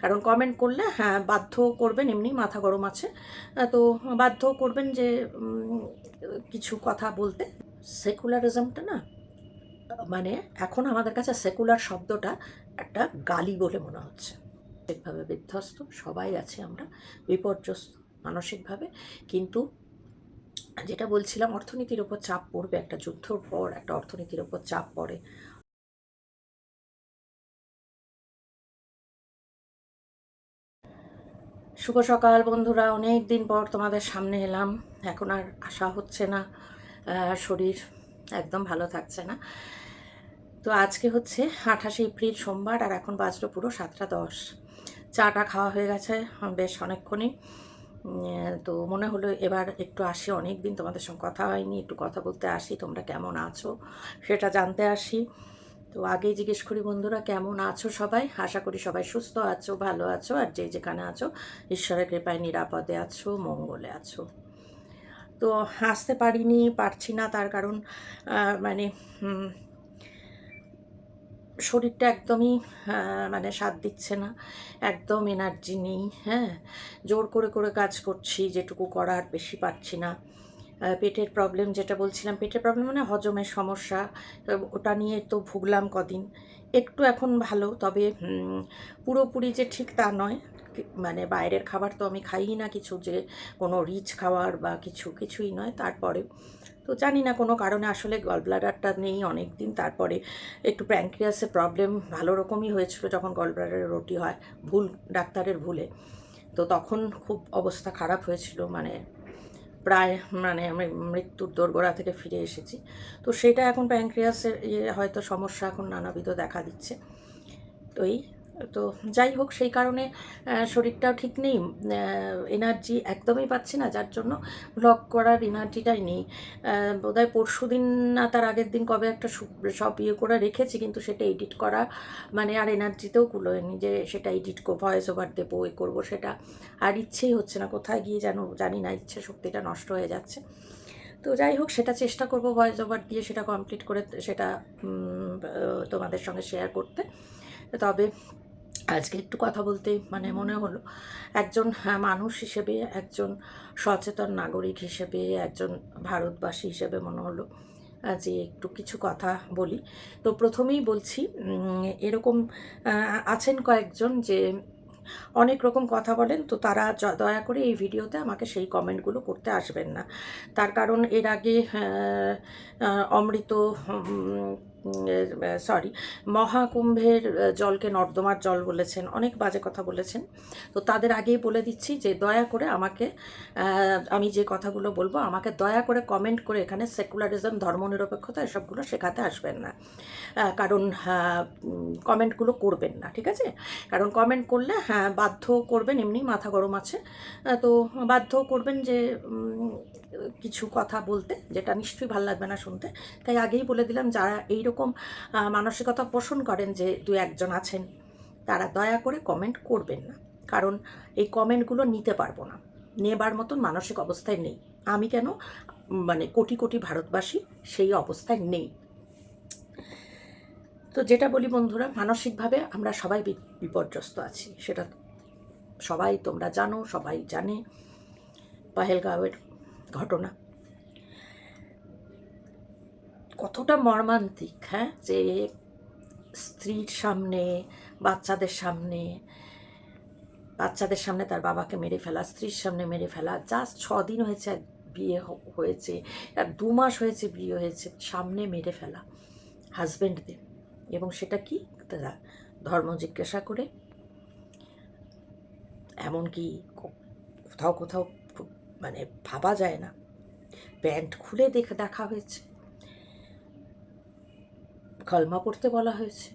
কারণ কমেন্ট করলে হ্যাঁ বাধ্য করবেন, এমনি মাথা গরম আছে। তো বাধ্য করবেন যে কিছু কথা বলতে। সেকুলারিজমটা না মানে এখন আমাদের কাছে সেকুলার শব্দটা একটা গালি বলে মনে হচ্ছে। মানসিকভাবে বিধ্বস্ত, সবাই আছি আমরা, বিপর্যস্ত মানসিকভাবে। কিন্তু যেটা বলছিলাম, অর্থনীতির ওপর চাপ পড়বে, একটা যুদ্ধর পর, একটা অর্থনীতির ওপর চাপ পড়ে। শুভ সকাল বন্ধুরা অনেক দিন পর তোমাদের সামনে এলাম। এখন আর আশা হচ্ছে না শরীর একদম ভালো থাকছে না। তো আজকে হচ্ছে আঠাশে এপ্রিল সোমবার, আর এখন বাজলো পুরো সাতটা দশ। চাটা খাওয়া হয়ে গেছে বেশ অনেকক্ষণই। তো মনে হলো এবার একটু আসি অনেক দিন তোমাদের সঙ্গে কথা হয়নি, একটু কথা বলতে আসি, তোমরা কেমন আছো সেটা জানতে আসি। তো আগেই জিজ্ঞেস করি, বন্ধুরা, কেমন আছো সবাই? আশা করি সবাই সুস্থ আছো, ভালো আছো, আর যে যেখানে আছো, ঈশ্বরের কৃপায় নিরাপদে আছো, মঙ্গলে আছো। তো আসতে পারিনি, পারছি না, তার কারণ মানে শরীরটা একদমই মানে সাথ দিচ্ছে না, একদম এনার্জি নেই হ্যাঁ? জোর করে করে কাজ করছি, যেটুকু করার বেশি পারছি না। পেটের প্রবলেম যেটা বলছিলাম, পেটের প্রবলেম মানে হজমের সমস্যা। ওটা নিয়ে তো ভুগলাম কদিন। একটু এখন ভালো, তবে পুরোপুরি যে ঠিক তা নয়। মানে বাইরের খাবার তো আমি খাইই না কিছু, যে কোনো রিচ খাবার বা কিছু, কিছুই নয়, তারপরে। তো জানি না কোনো কারণে, আসলে গল ব্লাডারটা নেই অনেক দিন তারপরে একটু প্যাঙ্ক্রিয়াসের প্রবলেম ভালো রকমই হয়েছিল যখন গল ব্লাডারের রুটি হয়, ভুল, ডাক্তারের ভুলে। তো তখন খুব অবস্থা খারাপ হয়েছিল মানে প্রায় মানে আমি মৃত্যুর দোরগোড়া থেকে ফিরে এসেছি। তো সেটা এখন প্যাঙ্ক্রিয়াসের ইয়ে হয়তো সমস্যা এখন নানাবিধ দেখা দিচ্ছে। তো এই তো যাই হোক, সেই কারণে শরীরটাও ঠিক নেই। এনার্জি একদমই পাচ্ছি না, যার জন্য ব্লগ করার এনার্জিটাই নেই। বোধহয় পরশু দিন না, তার আগের দিন কবে একটা সব ইয়ে করে রেখেছি, কিন্তু সেটা এডিট করা মানে আর এনার্জিতেও কুলোয়নি যে সেটা এডিট করব ভয়েস ওভার দেবো, এ করব সেটা। আর ইচ্ছেই হচ্ছে না, কোথায় গিয়ে যেন জানি না, ইচ্ছে শক্তিটা নষ্ট হয়ে যাচ্ছে। তো যাই হোক, সেটা চেষ্টা করব ভয়েস ওভার দিয়ে সেটা কমপ্লিট করে সেটা তোমাদের সঙ্গে শেয়ার করতে। তবে আজকে একটু কথা বলতে মানে মনে হলো একজন হ্যাঁ, মানুষ হিসেবে একজন সচেতন নাগরিক হিসেবে একজন ভারতবাসী হিসেবে মনে হলো যে একটু কিছু কথা বলি। তো প্রথমেই বলছি এরকম আছেন কয়েকজন যে অনেক রকম কথা বলেন তো তারা দয়া করে এই ভিডিওতে আমাকে সেই কমেন্টগুলো করতে আসবেন না। তার কারণ এর আগে আহ, অমৃত সরি মহাকুম্ভের জলকে নর্দমার জল বলেছেন, অনেক বাজে কথা বলেছেন। তো তাদের আগেই বলে দিচ্ছি যে, দয়া করে আমাকে আমি যে কথাগুলো বলব, আমাকে দয়া করে কমেন্ট করে এখানে সেকুলারিজম ধর্মনিরপেক্ষতা এসবগুলো শেখাতে আসবেন না। কারণ কমেন্টগুলো করবেন না, ঠিক আছে? কারণ কমেন্ট করলে হ্যাঁ বাধ্য করবেন, এমনি মাথা গরম আছে। তো বাধ্য করবেন যে কিছু কথা বলতে, যেটা নিশ্চয়ই ভালো লাগবে না শুনতে। তাই আগেই বলে দিলাম, যারা এই রকম মানসিকতা পোষণ করেন যে দু একজন আছেন, তারা দয়া করে কমেন্ট করবেন না। কারণ এই কমেন্টগুলো নিতে পারব না। নেবার মতন মানসিক অবস্থায় নেই। আমি কেন? মানে কোটি কোটি ভারতবাসী সেই অবস্থায় নেই। তো যেটা বলি বন্ধুরা, মানসিকভাবে আমরা সবাই বিপর্যস্ত আছি। সেটা সবাই তোমরা জানো, সবাই জানে। পাহেলগাঁওয়ের ঘটনা। কতটা মর্মান্তিক হ্যাঁ? যে স্ত্রীর সামনে, বাচ্চাদের সামনে বাচ্চাদের সামনে তার বাবাকে মেরে ফেলা, স্ত্রীর সামনে মেরে ফেলা জাস্ট ছ দিন হয়েছে বিয়ে হয়েছে, আর দু মাস হয়েছে বিয়ে হয়েছে, সামনে মেরে ফেলা হাজব্যান্ডদের এবং সেটা কি? তারা ধর্ম জিজ্ঞাসা করে। এমনকি কোথাও কোথাও মানে ভাবা যায় না। প্যান্ট খুলে দেখে দেখা হয়েছে। কলমা পড়তে বলা হয়েছে।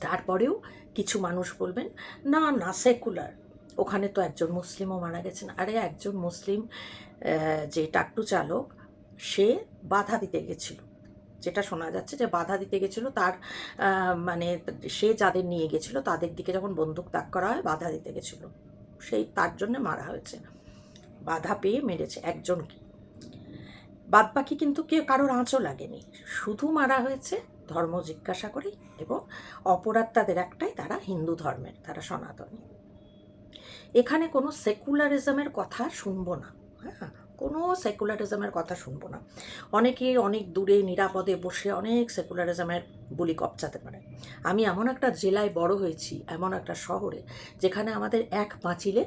তারপরেও কিছু মানুষ বলবেন, না না, সেকুলার। ওখানে তো একজন মুসলিমও মারা গেছেন। আরে, একজন মুসলিম যে টাকটু চালক, সে বাধা দিতে গেছিল। যেটা শোনা যাচ্ছে যে বাধা দিতে গেছিল, তার মানে সে যাদের নিয়ে গেছিল, তাদের দিকে যখন বন্দুক তাক করা হয়, বাধা দিতে গেছিল। সেই, তার জন্য মারা হয়েছে। বাধা পেয়ে মেরেছে একজনকে। বাদ বাকি কিন্তু কেউ কারোর আঁচও লাগেনি। শুধু মারা হয়েছে ধর্ম জিজ্ঞাসা করি এবং অপরাধ তাদের একটাই, তারা হিন্দু ধর্মের, তারা সনাতনী। এখানে কোনো সেকুলারিজমের কথা শুনব না। হ্যাঁ কোনো সেকুলারিজমের কথা শুনব না। অনেকে অনেক দূরে, নিরাপদে বসে অনেক সেকুলারিজমের বলি কপচাতে পারে। আমি এমন একটা জেলায় বড় হয়েছি, এমন একটা শহরে, যেখানে আমাদের এক পাঁচিলে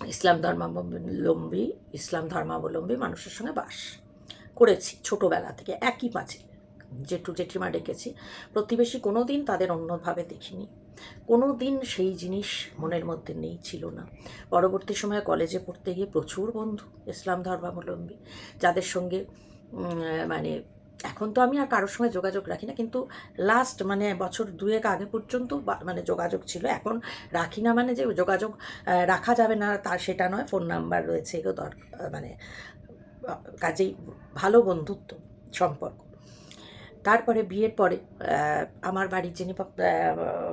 ইসলাম ধর্মাবলম্বী ইসলাম ধর্মাবলম্বী মানুষের সঙ্গে বাস করেছি ছোটোবেলা থেকে, একই পাঁচিলে জেঠু, জেঠিমা ডেকেছি। প্রতিবেশী কোনো দিন তাদের অন্যভাবে দেখিনি। কোনো দিন সেই জিনিস মনের মধ্যে নেই, ছিল না। পরবর্তী সময়ে কলেজে পড়তে গিয়ে প্রচুর বন্ধু ইসলাম ধর্মাবলম্বী, যাদের সঙ্গে মানে এখন তো আমি আর কারোর সঙ্গে যোগাযোগ রাখি না, কিন্তু লাস্ট মানে বছর দুয়েক আগে পর্যন্ত মানে যোগাযোগ ছিল। এখন রাখি না মানে যে যোগাযোগ রাখা যাবে না তার সেটা নয় ফোন নাম্বার রয়েছে, এগুলো দরকার মানে কাজেই ভালো বন্ধুত্ব, সম্পর্ক। তারপরে বিয়ের পরে আমার বাড়ির যিনি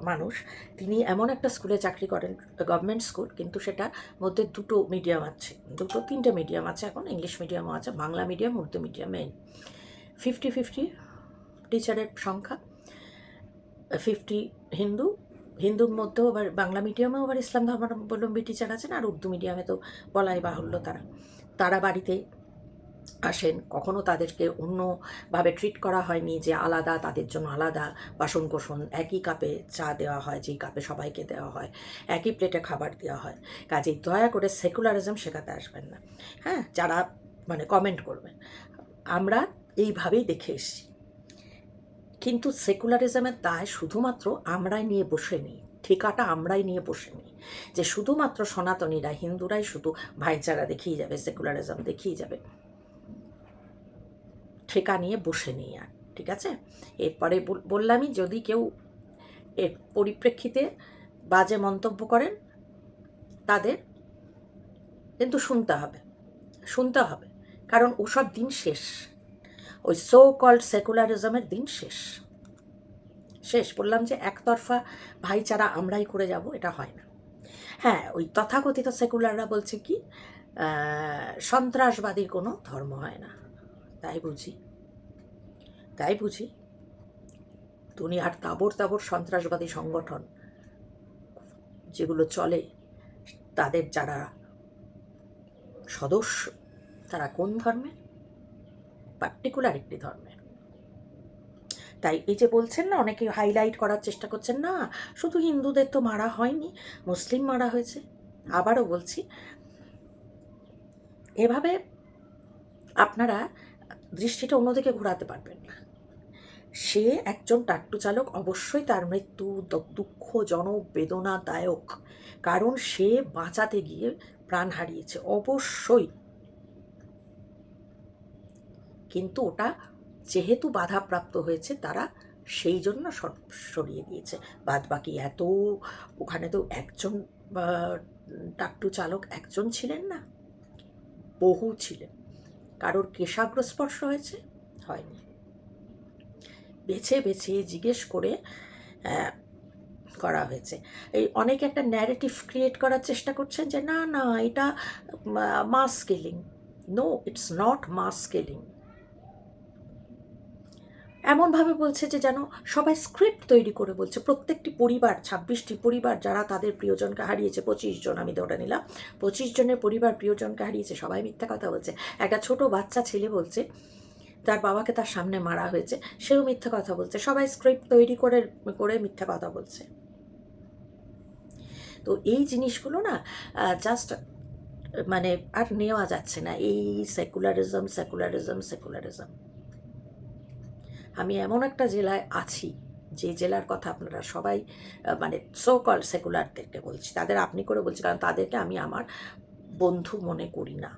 মানুষ, তিনি এমন একটা স্কুলে চাকরি করেন গভর্নমেন্ট স্কুল কিন্তু সেটা মধ্যে দুটো মিডিয়াম আছে, দুটো তিনটে মিডিয়াম আছে এখন ইংলিশ মিডিয়ামও আছে, বাংলা মিডিয়াম উর্দু মিডিয়াম মেন ফিফটি ফিফটি টিচারের সংখ্যা, ফিফটি হিন্দু, হিন্দুর মধ্যেও আবার বাংলা মিডিয়ামেও আবার ইসলাম ধর্মাবলম্বী টিচার আছেন আর উর্দু মিডিয়ামে তো বলাই বাহুল্য তারা। তারা বাড়িতে আসেন, কখনো তাদেরকে অন্যভাবে ট্রিট করা হয়নি যে আলাদা, তাদের জন্য আলাদা বাসন কোসন একই কাপে চা দেওয়া হয়, যেই কাপে সবাইকে দেওয়া হয়, একই প্লেটে খাবার দেওয়া হয়। কাজেই দয়া করে সেকুলারিজম শেখাতে আসবেন না। হ্যাঁ যারা মানে কমেন্ট করবেন। আমরা এইভাবেই দেখে এসছি। কিন্তু সেকুলারিজমের দায় শুধুমাত্র আমরাই নিয়ে বসে নিই ঠিকাটা আমরাই নিয়ে বসে নিই যে শুধুমাত্র সনাতনীরা, হিন্দুরাই শুধু ভাইচারা দেখিয়ে যাবে, সেকুলারিজম দেখিয়ে যাবে। ঠেকা নিয়ে বসে নিই আর, ঠিক আছে? এরপরে বললামই যদি কেউ এর পরিপ্রেক্ষিতে বাজে মন্তব্য করেন, তাদের কিন্তু শুনতে হবে। শুনতে হবে। কারণ ওসব দিন শেষ। ওই সো কল্ড সেকুলারিজমের দিন শেষ। শেষ, বললাম যে একতরফা ভাইচারা আমরাই করে যাব, এটা হয় না। হ্যাঁ ওই তথাকথিত সেকুলাররা বলছে কি সন্ত্রাসবাদীর কোনো ধর্ম হয় না। তাই বুঝি। তাই বুঝি। দুনিয়ার তাবর তাবর সন্ত্রাসবাদী সংগঠন যেগুলো চলে, তাদের যারা সদস্য, তারা কোন ধর্মের? পার্টিকুলার একটি ধর্মের। তাই এই যে বলছেন না, অনেকে হাইলাইট করার চেষ্টা করছেন, না, শুধু হিন্দুদের তো মারা হয়নি, মুসলিম মারা হয়েছে। আবারও বলছি, এভাবে আপনারা দৃষ্টিটা অন্যদিকে ঘোরাতে পারবেন না। সে একজন টাট্টু চালক অবশ্যই তার মৃত্যু দুঃখজনক বেদনাদায়ক, কারণ সে বাঁচাতে গিয়ে প্রাণ হারিয়েছে। অবশ্যই কিন্তু ওটা যেহেতু বাধাপ্রাপ্ত হয়েছে, তারা সেই জন্য সর- সরিয়ে দিয়েছে। বাদ বাকি এত, ওখানে তো একজন টাট্টু চালক একজন ছিলেন না, বহু ছিলেন। কারোর কেশাগ্র স্পর্শ হয়েছে, হয়নি। বেছে বেছে জিজ্ঞেস করে করা হয়েছে। এই অনেকে একটা ন্যারেটিভ ক্রিয়েট করার চেষ্টা করছেন যে, না না, এটা mass scaling no it's not mass scaling এমনভাবে বলছে যে যেন সবাই স্ক্রিপ্ট তৈরি করে বলছে। প্রত্যেকটি পরিবার, ছাব্বিশটি পরিবার যারা তাদের প্রিয়জনকে হারিয়েছে, পঁচিশ জন, আমি ধরে নিলাম। পঁচিশ জনের পরিবার প্রিয়জনকে হারিয়েছে, সবাই মিথ্যা কথা বলছে। একটা ছোট বাচ্চা ছেলে বলছে, তার বাবাকে তার সামনে মারা হয়েছে, সেও মিথ্যা কথা বলছে। সবাই স্ক্রিপ্ট তৈরি করে করে মিথ্যা কথা বলছে। তো এই জিনিসগুলো না জাস্ট মানে আর নেওয়া যাচ্ছে না। এই সেকুলারিজম সেকুলারিজম সেকুলারিজম আমি এমন একটা জেলায় আছি, যে জেলার কথা আপনারা সবাই মানে সো কল সেকুলারদেরকে বলছি, তাদের আপনি করে বলছি, কারণ তাদেরকে আমি আমার বন্ধু মনে করি না,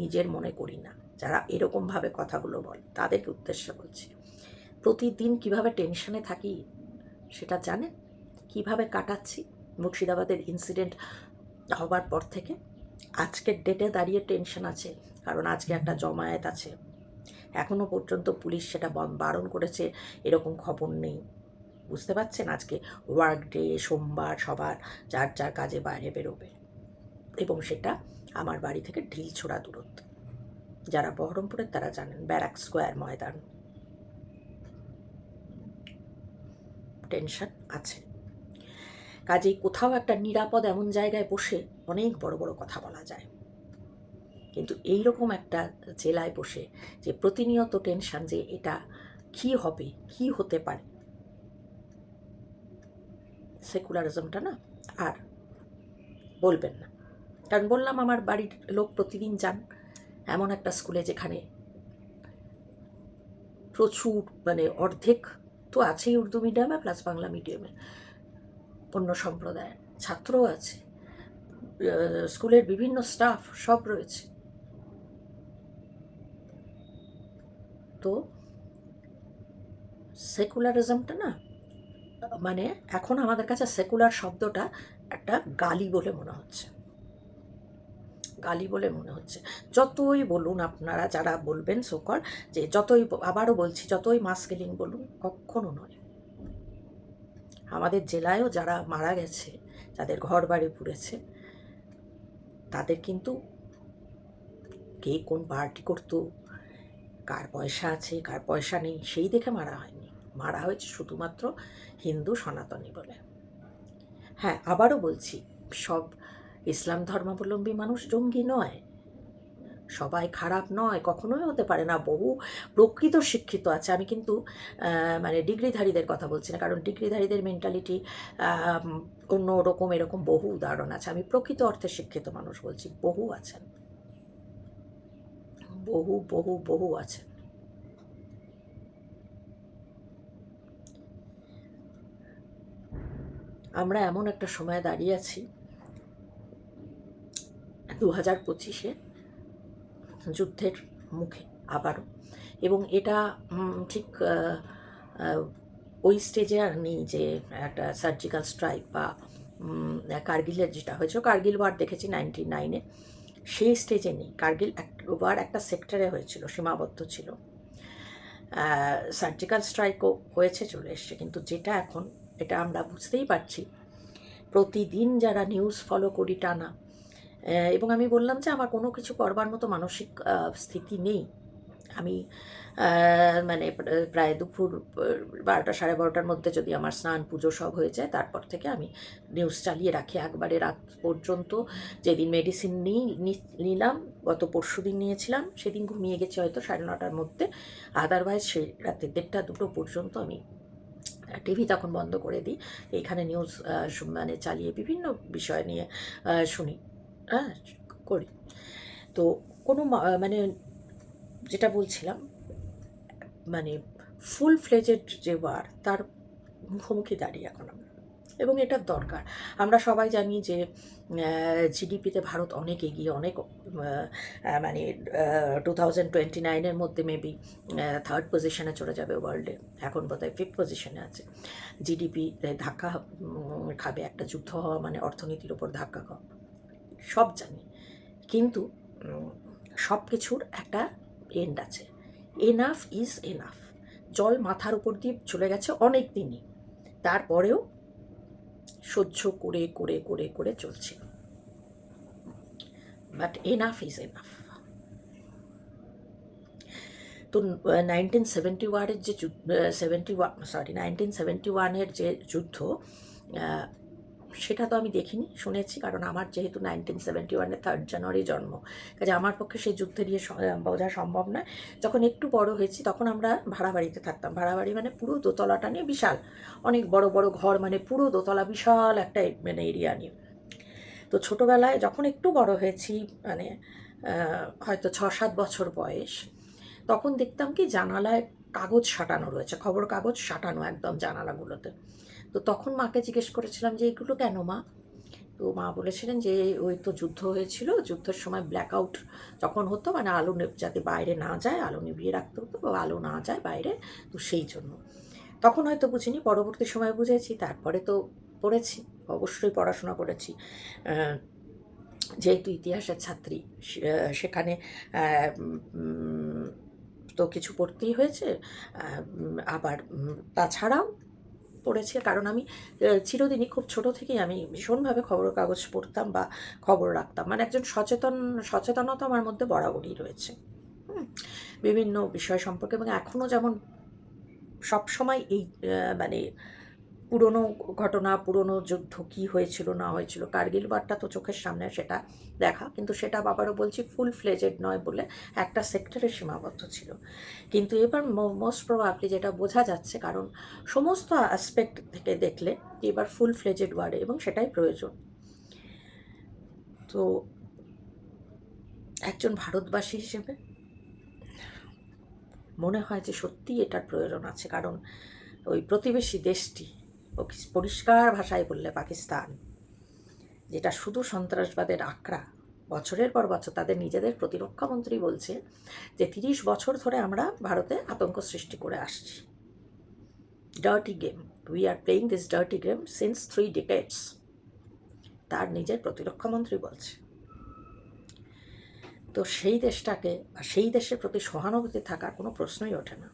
নিজের মনে করি না, যারা এরকমভাবে কথাগুলো বলে, তাদেরকে উদ্দেশ্য বলছি। প্রতিদিন কীভাবে টেনশনে থাকি, সেটা জানেন? কীভাবে কাটাচ্ছি? মুর্শিদাবাদের ইনসিডেন্ট হবার পর থেকে, আজকের ডেটে দাঁড়িয়ে টেনশন আছে, কারণ আজকে একটা জমায়েত আছে। এখনও পর্যন্ত পুলিশ সেটা বারণ করেছে, এরকম খবর নেই। বুঝতে পারছেন আজকে? ওয়ার্ক ডে সোমবার, সবার, যার যার কাজে বাইরে বেরোবে। এবং সেটা আমার বাড়ি থেকে ঢিল ছোড়া দূরত্ব। যারা বহরমপুরের, তারা জানেন, ব্যারাক স্কোয়ার ময়দান। টেনশন আছে। কাজেই কোথাও একটা নিরাপদ এমন জায়গায় বসে অনেক বড় বড় কথা বলা যায়। কিন্তু এই রকম একটা জেলায় বসে যে প্রতিনিয়ত টেনশন যে এটা কি হবে, কি হতে পারে। সেকুলারিজমটা না আর বলবেন না। কারণ বললাম আমার বাড়ির লোক প্রতিদিন যান এমন একটা স্কুলে যেখানে প্রচুর মানে অর্ধেক তো আছেই উর্দু মিডিয়ামে প্লাস বাংলা মিডিয়ামে অন্য সম্প্রদায়ের ছাত্রও আছে। স্কুলের বিভিন্ন স্টাফ সব রয়েছে। তো সেকুলারিজমটা না মানে এখন আমাদের কাছে সেকুলার শব্দটা একটা গালি বলে মনে হচ্ছে। গালি বলে মনে হচ্ছে। যতই বলুন আপনারা যারা বলবেন সোকর যে যতই আবারও বলছি, যতই মাস্কেলিং বলুন, কখনো নয়। আমাদের জেলায়ও যারা মারা গেছে, যাদের ঘর বাড়ি পুড়েছে, তাদের কিন্তু কে কোন পার্টি করতো কার পয়সা আছে, কার পয়সা নেই, সেই দেখে মারা হয়নি। মারা হয়েছে শুধুমাত্র হিন্দু সনাতনী বলে। হ্যাঁ আবারও বলছি, সব ইসলাম ধর্মাবলম্বী মানুষ জঙ্গি নয়। সবাই খারাপ নয়, কখনোই হতে পারে না। বহু প্রকৃত শিক্ষিত আছে। আমি কিন্তু মানে ডিগ্রিধারীদের কথা বলছি না, কারণ ডিগ্রিধারীদের মেন্টালিটি অন্য রকম এরকম বহু উদাহরণ আছে। আমি প্রকৃত অর্থে শিক্ষিত মানুষ বলছি, বহু আছেন। বহু বহু বহু আছেন আমরা এমন একটা সময় দাঁড়িয়ে আছি দু হাজার পঁচিশে যুদ্ধের মুখে আবারও। এবং এটা ঠিক ওই স্টেজে আর নেই যে একটা সার্জিক্যাল স্ট্রাইক বা কার্গিলের যেটা হয়েছে কার্গিল ওয়ার দেখেছি নাইনটি নাইনে সেই স্টেজে নেই। কার্গিল একবার একটা সেক্টরে হয়েছিল, সীমাবদ্ধ ছিল। সার্জিক্যাল স্ট্রাইকও হয়েছে, চলে এসছে। কিন্তু যেটা এখন, এটা আমরা বুঝতেই পারছি, প্রতিদিন যারা নিউজ ফলো করি টানা এবং আমি বললাম যে আমার কোনো কিছু করবার মতো মানসিক স্থিতি নেই। আমি মানে প্রায় দুপুর, বারোটা সাড়ে বারোটার মধ্যে যদি আমার স্নান পুজো সব হয়ে যায়, তারপর থেকে আমি নিউজ চালিয়ে রাখি একবারে রাত পর্যন্ত। যেদিন মেডিসিন নিই নিলাম, গত পরশু দিন নিয়েছিলাম, সেদিন ঘুমিয়ে গেছি হয়তো সাড়ে নটার মধ্যে। আদারওয়াইজ সেই রাতে দেড়টা দুটো পর্যন্ত আমি টিভি তখন বন্ধ করে দিই। এখানে নিউজ মানে চালিয়ে বিভিন্ন বিষয় নিয়ে শুনি হ্যাঁ করি। তো কোনো মানে যেটা বলছিলাম মানে ফুল ফ্লেজেড যে ওয়ার তার মুখোমুখি দাঁড়িয়ে এখন আমরা। এবং এটা দরকার। আমরা সবাই জানি যে জিডিপিতে ভারত অনেক এগিয়ে, অনেক মানে টু থাউজেন্ড টোয়েন্টি নাইনের মধ্যে মেবি থার্ড পজিশনে চলে যাবে ওয়ার্ল্ডে এখন বোধহয় ফিফথ পজিশনে আছে। জিডিপি ধাক্কা খাবে একটা যুদ্ধ হওয়া মানে অর্থনীতির ওপর ধাক্কা খাওয়া। সব জানি। কিন্তু সব কিছুর একটা এন্ড আছে। এনাফ ইজ এনাফ জল মাথার উপর দিয়ে চলে গেছে অনেক দিনই। তারপরেও সহ্য করে করে করে করে চলছিল বাট এনাফ ইজ এনাফ তো নাইনটিন সেভেন্টি ওয়ানের যে seventy one sorry nineteen seventy ওয়ানের যে যুদ্ধ সেটা তো আমি দেখিনি, শুনেছি, কারণ আমার যেহেতু নাইনটিন সেভেন্টি ওয়ানের থার্ড জানুয়ারি জন্ম। কাজে আমার পক্ষে সেই যুদ্ধে নিয়ে বোঝা সম্ভব নয়। যখন একটু বড় হয়েছি তখন আমরা ভাড়া বাড়িতে থাকতাম। ভাড়া বাড়ি মানে পুরো দোতলাটা নিয়ে বিশাল। অনেক বড় বড় ঘর মানে পুরো দোতলা বিশাল একটা মানে এরিয়া নিয়ে। তো ছোটোবেলায় যখন একটু বড় হয়েছি মানে হয়তো ছ সাত বছর বয়স, তখন দেখতাম কি জানালায় কাগজ সাটানো রয়েছে। খবর কাগজ সাটানো একদম জানালাগুলোতে। তো তখন মাকে জিজ্ঞেস করেছিলাম যে, এগুলো কেন মা? তো মা বলেছিলেন যে, ওই তো যুদ্ধ হয়েছিল, যুদ্ধের সময় ব্ল্যাক আউট যখন হতো মানে আলো যাতে বাইরে না যায়, আলো নিভিয়ে রাখতে হতো বা আলো না যায় বাইরে, তো সেই জন্য। তখন হয়তো বুঝিনি, পরবর্তী সময় বুঝেছি, তারপরে তো পড়েছি, অবশ্যই পড়াশোনা করেছি। যেহেতু ইতিহাসের ছাত্রী সেখানে তো কিছু পড়তেই হয়েছে আবার তাছাড়াও পড়েছি। কারণ আমি চিরদিনই খুব ছোট থেকেই আমি ভীষণভাবে খবরের কাগজ পড়তাম বা খবর রাখতাম। মানে একজন সচেতন, সচেতনতা আমার মধ্যে বরাবরই রয়েছে। বিভিন্ন বিষয় সম্পর্কে এবং এখনও যেমন সবসময় এই মানে পুরনো ঘটনা, পুরনো যুদ্ধ কী হয়েছিল, না হয়েছিল, কার্গিল বারটা তো চোখের সামনে, সেটা দেখা। কিন্তু সেটা বাবারও বলছি ফুল ফ্লেজেড নয় বলে একটা সেক্টরে সীমাবদ্ধ ছিল। কিন্তু এবার মোস্ট প্রবাবলি যেটা বোঝা যাচ্ছে, কারণ সমস্ত অ্যাসপেক্ট থেকে দেখলে এবার ফুল ফ্লেজেড ওয়ার্ডে এবং সেটাই প্রয়োজন। তো একজন ভারতবাসী হিসেবে মনে হয় যে সত্যিই এটার প্রয়োজন আছে, কারণ ওই প্রতিবেশী দেশটি পরিষ্কার ভাষায় বললে পাকিস্তান, যেটা শুধু সন্ত্রাসবাদের আঁকড়া। বছরের পর বছর তাদের নিজেদের প্রতিরক্ষা মন্ত্রী বলছে যে তিরিশ বছর ধরে আমরা ভারতে আতঙ্ক সৃষ্টি করে আসছি। Dirty game we are playing this dirty game since three decades তার নিজের প্রতিরক্ষা মন্ত্রী বলছে। তো সেই দেশটাকে বা সেই দেশের প্রতি সহানুভূতি থাকার কোনো প্রশ্নই ওঠে না।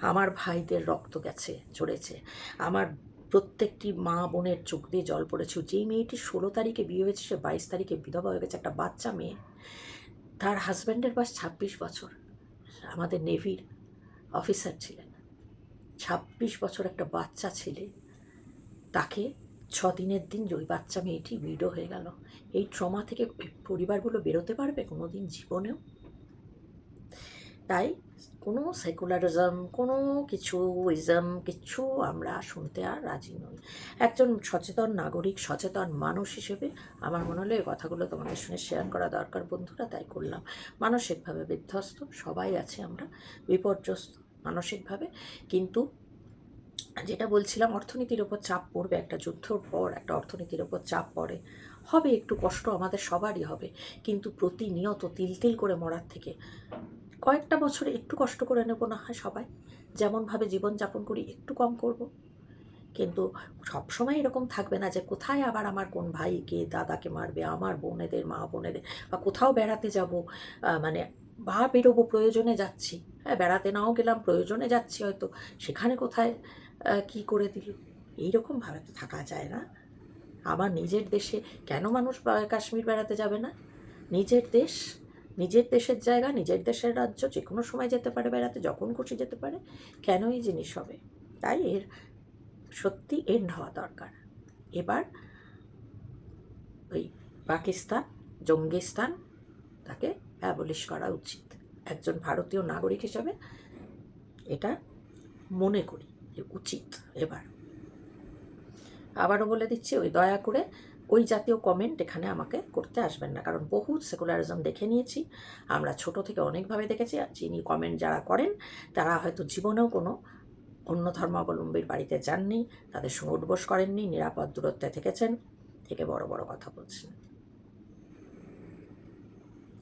আমার ভাইদের রক্ত গেছে, ঝরেছে। আমার প্রত্যেকটি মা বোনের চোখ দিয়ে জল পড়েছে। যেই মেয়েটি ষোলো তারিখে বিয়ে হয়েছে, সে বাইশ তারিখে বিধবা হয়ে গেছে। একটা বাচ্চা মেয়ে, তার হাজব্যান্ডের বয়স ছাব্বিশ বছর। আমাদের নেভির অফিসার ছিলেন। ছাব্বিশ বছর একটা বাচ্চা ছেলে, তাকে ছ দিনের দিন ওই বাচ্চা মেয়েটি বিডো হয়ে গেল। এই ট্রমা থেকে পরিবারগুলো বেরোতে পারবে কোনো দিন জীবনেও? তাই কোনো সেকুলারিজম কোনো কিছু ইজম কিছু আমরা শুনতে আর রাজি নই। একজন সচেতন নাগরিক, সচেতন মানুষ হিসেবে আমার মনে হলো এই কথাগুলো তোমাদের সঙ্গে শেয়ার করা দরকার বন্ধুরা, তাই করলাম। মানসিকভাবে বিধ্বস্ত, সবাই আছে আমরা, বিপর্যস্ত মানসিকভাবে। কিন্তু যেটা বলছিলাম, অর্থনীতির ওপর চাপ পড়বে একটা যুদ্ধর পর, একটা অর্থনীতির ওপর চাপ পড়ে। হবে একটু কষ্ট আমাদের সবারই হবে, কিন্তু প্রতিনিয়ত তিল তিল করে মরার থেকে কয়েকটা বছরে একটু কষ্ট করে নেব না হয় সবাই। যেমনভাবে জীবনযাপন করি, একটু কম করব। কিন্তু সবসময় এরকম থাকবে না যে, কোথায় আবার আমার কোন ভাইকে, দাদাকে মারবে, আমার বোনেদের, মা বোনেদের, বা কোথাও বেড়াতে যাব মানে বা বেরোবো, প্রয়োজনে যাচ্ছি। হ্যাঁ বেড়াতে নাও গেলাম, প্রয়োজনে যাচ্ছি হয়তো। সেখানে কোথায় কি করে দিল? এইরকমভাবে তো থাকা যায় না। আমার নিজের দেশে কেন মানুষ কাশ্মীর বেড়াতে যাবে না? নিজের দেশ নিজের দেশের জায়গা, নিজের দেশের রাজ্য যে কোনো সময় যেতে পারে বেড়াতে, যখন খুশি যেতে পারে, কেন এই জিনিস হবে? তাই এর, সত্যি এন্ড হওয়া দরকার। এবার ওই পাকিস্তান, জঙ্গিস্তান, তাকে অ্যাবলিশ করা উচিত। একজন ভারতীয় নাগরিক হিসাবে এটা মনে করি যে উচিত এবার। আবারও বলে দিচ্ছি, ওই দয়া করে ওই জাতীয় কমেন্ট এখানে আমাকে করতে আসবেন না। কারণ বহু সেকুলারিজম দেখে নিয়েছি। আমরা ছোট থেকে অনেকভাবে দেখেছি। যিনি কমেন্ট যারা করেন, তারা হয়তো জীবনেও কোনো অন্য ধর্মাবলম্বীর বাড়িতে যাননি, তাদের সঙ্গে উঠবোস করেননি, নিরাপদ দূরত্বে থেকেছেন, থেকে বড় বড় কথা বলছেন।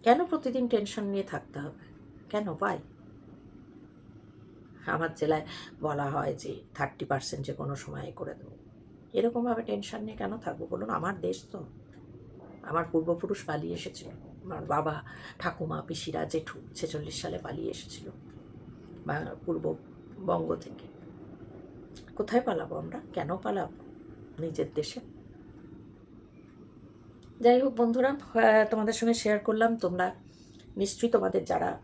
কেন প্রতিদিন টেনশন নিয়ে থাকতে হবে? কেন? ভাই আমার জেলায় বলা হয় যে থার্টি পার্সেন্ট যে কোনো সময় করে দেবো। এরকমভাবে টেনশন নিয়ে কেন থাকব? বলুন, আমার দেশ তো। আমার পূর্বপুরুষ পালিয়ে এসেছিল। আমার বাবা ঠাকুমা, পিসিরা, জেঠু ছেচল্লিশ সালে পালিয়ে এসেছিল। পূর্ববঙ্গ থেকে। কোথায় পালাবো আমরা? কেন পালাবো নিজের দেশে? যাই হোক বন্ধুরা তোমাদের সঙ্গে শেয়ার করলাম। তোমরা নিশ্চয়ই তোমাদের যারা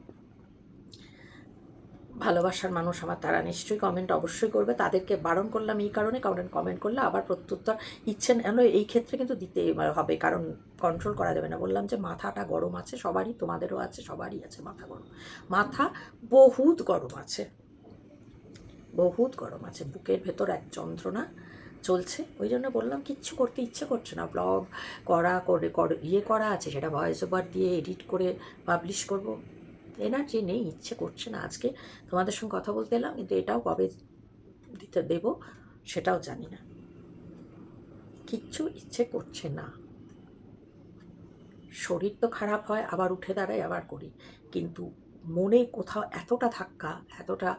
ভালোবাসার মানুষ আমার, তারা নিশ্চয়ই কমেন্ট অবশ্যই করবে। তাদেরকে বারণ করলাম এই কারণে, কারণ কমেন্ট করলে আবার প্রত্যুত্তর ইচ্ছে এই ক্ষেত্রে কিন্তু দিতে হবে, কারণ কন্ট্রোল করা যাবে না। বললাম যে মাথাটা গরম আছে, সবারই তোমাদেরও আছে, সবারই আছে মাথা গরম। মাথা বহুত গরম আছে, বহুত গরম আছে, বুকের ভেতর এক যন্ত্রণা চলছে। ওই জন্য বললাম, কিচ্ছু করতে ইচ্ছে করছে না। ব্লগ করা, করে ইয়ে করা আছে, সেটা ভয়েস ওভার দিয়ে এডিট করে পাবলিশ করব। এনার্জি নেই, ইচ্ছে করছে না। আজকে তোমাদের সঙ্গে কথা বলতে এলাম, কিন্তু এটাও কবে দিতে দেব সেটাও জানি না। কিচ্ছু ইচ্ছে করছে না। শরীর তো খারাপ হয়, আবার উঠে দাঁড়াই, আবার করি। কিন্তু মনে কোথাও এতটা ধাক্কা, এতটা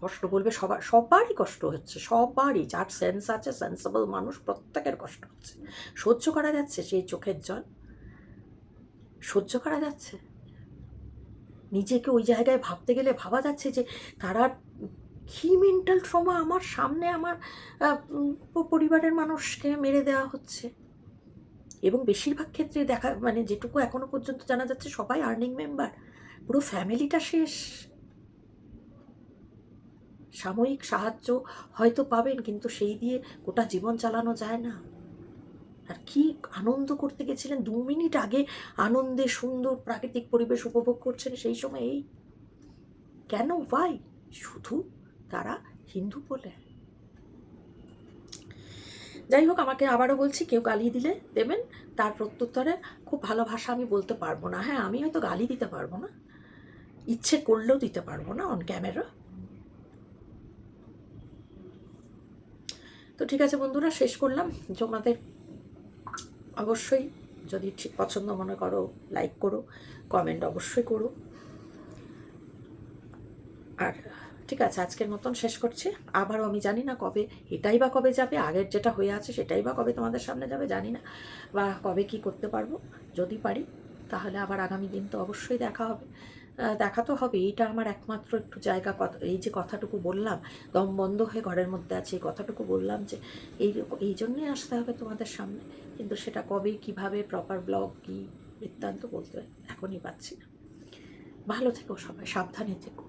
কষ্ট বলবে সবার সবারই কষ্ট হচ্ছে, সবারই। যার সেন্স আছে সেন্সেবল মানুষ প্রত্যেকের কষ্ট হচ্ছে। সহ্য করা যাচ্ছে সেই চোখের জল? সহ্য করা যাচ্ছে? নিজেকে ওই জায়গায় ভাবতে গেলে ভাবা যাচ্ছে যে তারা কী মেন্টাল ট্রমা আমার সামনে আমার পরিবারের মানুষকে মেরে দেওয়া হচ্ছে? এবং বেশিরভাগ ক্ষেত্রে দেখা মানে যেটুকু এখনও পর্যন্ত জানা যাচ্ছে সবাই আর্নিং মেম্বার পুরো ফ্যামিলিটা শেষ। সাময়িক সাহায্য হয়তো পাবেন, কিন্তু সেই দিয়ে গোটা জীবন চালানো যায় না। আর কি আনন্দ করতে গেছিলেন? দু মিনিট আগে আনন্দে সুন্দর প্রাকৃতিক পরিবেশ উপভোগ করছেন সেই সময় এই। কেন? ভাই শুধু তারা হিন্দু বলে। যাই হোক, আমাকে আবারও বলছি, কেউ গালি দিলে দেবেন, তার প্রত্যুত্তরে খুব ভালো ভাষা আমি বলতে পারব না। হ্যাঁ আমি হয়তো গালি দিতে পারব না। ইচ্ছে করলেও দিতে পারব না অন ক্যামেরা তো ঠিক আছে বন্ধুরা, শেষ করলাম। তোমাদের অবশ্যই যদি ঠিক পছন্দ মনে করো লাইক করো কমেন্ট অবশ্যই করো। আর ঠিক আছে, আজকের মতন শেষ করছি। আবারও আমি জানি না কবে, এটাই বা কবে যাবে, আগের যেটা হয়ে আছে সেটাই বা কবে তোমাদের সামনে যাবে, জানি না। বা কবে কি করতে পারব, যদি পারি, তাহলে আবার আগামী দিন তো অবশ্যই দেখা হবে। দেখা তো হবে। এইটা আমার একমাত্র একটু জায়গা কথা এই যে কথাটুকু বললাম, দম বন্ধ হয়ে ঘরের মধ্যে আছে, এই কথাটুকু বললাম যে, এই এই জন্যই আসতে হবে তোমাদের সামনে। কিন্তু সেটা কবে, কীভাবে প্রপার ব্লগ কী বৃত্তান্ত বলতে এখনই পাচ্ছি না। ভালো থেকো সবাই, সাবধানে থেকো।